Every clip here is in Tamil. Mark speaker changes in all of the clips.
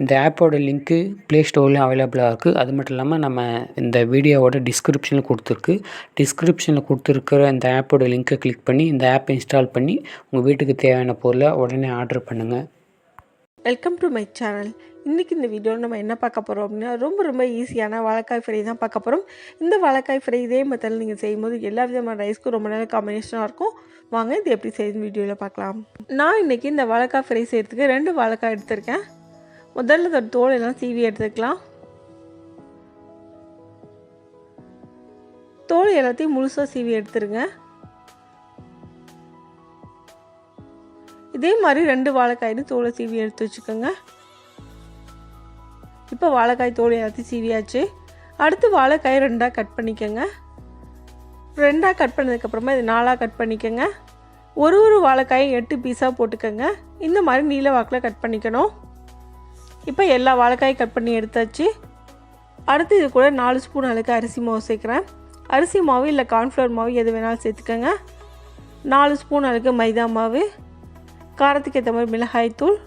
Speaker 1: இந்த ஆப்போட லிங்க்கு ப்ளே ஸ்டோர்லேயும் அவைலபிளாக இருக்குது அது மட்டும் இல்லாமல் நம்ம இந்த வீடியோவோட டிஸ்கிரிப்ஷனில் கொடுத்துருக்கு. டிஸ்கிரிப்ஷனில் கொடுத்துருக்கிற இந்த ஆப்போட லிங்க்கை கிளிக் பண்ணி இந்த ஆப்பை இன்ஸ்டால் பண்ணி உங்கள் வீட்டுக்கு தேவையான பொருளை உடனே ஆர்டர் பண்ணுங்கள்
Speaker 2: வெல்கம் டு மை சேனல் இன்றைக்கி இந்த வீடியோவில் நம்ம என்ன பார்க்க போகிறோம் அப்படின்னா ரொம்ப ரொம்ப ஈஸியான வாழைக்காய் ஃப்ரை தான் பார்க்க போகிறோம் இந்த வாழைக்காய் ஃப்ரை இதே மெத்தடில் நீங்கள் செய்யும்போது எல்லா விதமான ரைஸ்க்கும் ரொம்ப நல்ல காம்பினேஷனாக இருக்கும். வாங்க இது எப்படி செய்யுது வீடியோவில் பார்க்கலாம். நான் இன்றைக்கி இந்த வாழைக்காய் ஃப்ரை செய்கிறதுக்கு ரெண்டு வாழைக்காய் எடுத்திருக்கேன். முதல்ல இதோட தோல் எல்லாம் சீவி எடுத்துக்கலாம். தோல் எல்லாத்தையும் முழுசாக சீவி எடுத்துருங்க. இதே மாதிரி ரெண்டு வாழைக்காயும் தோலை சீவி எடுத்து வச்சுக்கோங்க. இப்போ வாழைக்காய் தோல் எல்லாத்தையும் சீவியாச்சு. அடுத்து வாழைக்காய் ரெண்டாக கட் பண்ணிக்கோங்க. ரெண்டாக கட் பண்ணதுக்கப்புறமா இது நாலாக கட் பண்ணிக்கோங்க. ஒரு ஒரு வாழைக்காயும் எட்டு பீஸாக போட்டுக்கோங்க. இந்த மாதிரி நீல வாக்கில் கட் பண்ணிக்கணும். இப்போ எல்லா வாழைக்காயும் கட் பண்ணி எடுத்தாச்சு. அடுத்து இது கூட நாலு ஸ்பூன் அளவுக்கு அரிசி மாவு சேர்க்குறேன். அரிசி மாவு இல்லை கார்ன்ஃப்ளவர் மாவு எது வேணாலும் சேர்த்துக்கோங்க. நாலு ஸ்பூன் அளவுக்கு மைதா மாவு. காரத்துக்கு ஏற்ற மாதிரி மிளகாய் தூள்.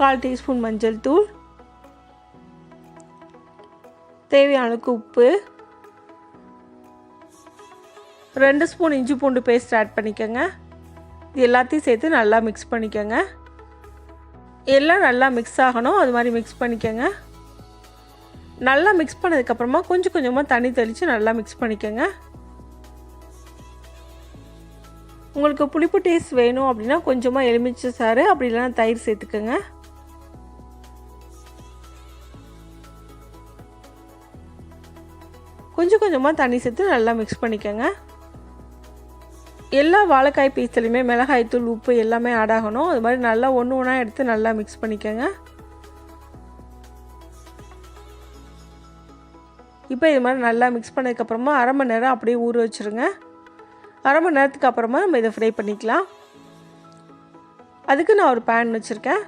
Speaker 2: கால் டீஸ்பூன் மஞ்சள் தூள். தேவையான அளவுக்கு உப்பு. ரெண்டு ஸ்பூன் இஞ்சி பூண்டு பேஸ்ட் ஆட் பண்ணிக்கோங்க. இது எல்லாத்தையும் சேர்த்து நல்லா மிக்ஸ் பண்ணிக்கோங்க. எல்லாம் நல்லா மிக்ஸ் ஆகணும். அது மாதிரி மிக்ஸ் பண்ணிக்கோங்க. நல்லா மிக்ஸ் பண்ணதுக்கப்புறமா கொஞ்சம் கொஞ்சமாக தண்ணி தெளித்து நல்லா மிக்ஸ் பண்ணிக்கோங்க. உங்களுக்கு புளிப்பு டேஸ்ட் வேணும் அப்படின்னா கொஞ்சமாக எலுமிச்சை சாறு அப்படி இல்லைன்னா தயிர் சேர்த்துக்கோங்க. கொஞ்சம் கொஞ்சமாக தண்ணி சேர்த்து நல்லா மிக்ஸ் பண்ணிக்கோங்க. எல்லா வாழைக்காய் பீஸ்லையுமே மிளகாய்த்தூள் உப்பு எல்லாமே ஆட் ஆகணும். அது மாதிரி நல்லா ஒன்று ஒன்றா எடுத்து நல்லா மிக்ஸ் பண்ணிக்கோங்க. இப்போ இது மாதிரி நல்லா மிக்ஸ் பண்ணதுக்கப்புறமா அரை மணி நேரம் அப்படியே ஊற வச்சுருங்க. அரை மணி நேரத்துக்கு அப்புறமா நம்ம இதை ஃப்ரை பண்ணிக்கலாம். அதுக்கு நான் ஒரு பேன் வச்சுருக்கேன்.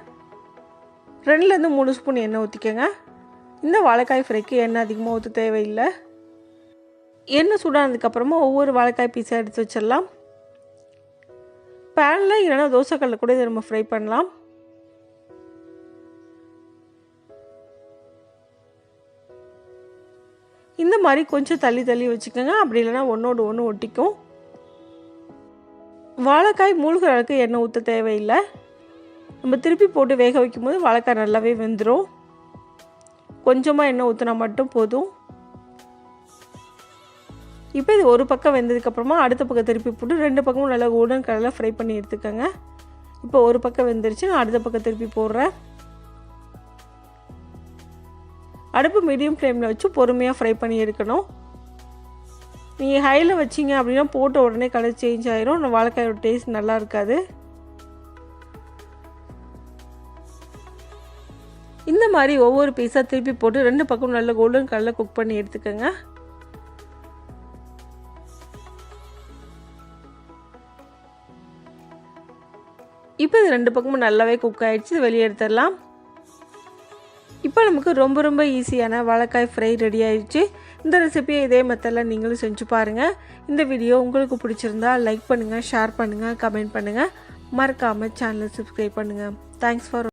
Speaker 2: ரெண்டுலேருந்து மூணு ஸ்பூன் எண்ணெய் ஊற்றிக்கோங்க இந்த வாழைக்காய் ஃப்ரைக்கு எண்ணெய் அதிகமாக ஊற்ற தேவையில்லை. எண்ணெய் சூடானதுக்கப்புறமா ஒவ்வொரு வாழைக்காய் பீஸாக எடுத்து வச்சிடலாம். பேனில் இல்லைனா தோசைக்கல்ல கூட இதை நம்ம ஃப்ரை பண்ணலாம். இந்த மாதிரி கொஞ்சம் தள்ளி தள்ளி வச்சுக்கோங்க. அப்படி இல்லைனா ஒன்றோடு ஒன்று ஒட்டிக்கும். வாழைக்காய் மூழ்கிற அளவுக்கு எண்ணெய் ஊற்ற தேவையில்லை. நம்ம திருப்பி போட்டு வேக வைக்கும்போது வாழைக்காய் நல்லாவே வெந்துடும் கொஞ்சமாக எண்ணெய் ஊற்றினா மட்டும் போதும். இப்போ இது ஒரு பக்கம் வெந்ததுக்கப்புறமா அடுத்த பக்கம் திருப்பி போட்டு ரெண்டு பக்கமும் நல்லா உடன் கலரில் ஃப்ரை பண்ணி எடுத்துக்கோங்க. இப்போ ஒரு பக்கம் வெந்துருச்சு நான் அடுத்த பக்கம் திருப்பி போடுறேன். அடுப்பு மீடியம் ஃப்ளேமில் வச்சு பொறுமையாக ஃப்ரை பண்ணி எடுக்கணும். நீங்கள் ஹையில் வச்சிங்க அப்படின்னா போட்ட உடனே கலர் சேஞ்ச் ஆயிரும். வாழைக்காயோட டேஸ்ட் நல்லா இருக்காது. இந்த மாதிரி ஒவ்வொரு பீஸாக திருப்பி போட்டு ரெண்டு பக்கம் நல்லா கோல்டன் கலரில் குக் பண்ணி எடுத்துக்கோங்க. இப்போ இது ரெண்டு பக்கமும் நல்லாவே குக் ஆகிடுச்சு இது வெளியே எடுத்துடலாம். இப்போ நமக்கு ரொம்ப ரொம்ப ஈஸியான வாழைக்காய் ஃப்ரை ரெடி ஆயிடுச்சு. இந்த ரெசிபியை இதே மெத்தடில் நீங்களும் செஞ்சு பாருங்கள் இந்த வீடியோ உங்களுக்கு பிடிச்சிருந்தா லைக் பண்ணுங்கள் ஷேர் பண்ணுங்கள் கமெண்ட் பண்ணுங்கள் மறக்காமல் சேனலை சப்ஸ்கிரைப் பண்ணுங்கள் தேங்க்ஸ் ஃபார்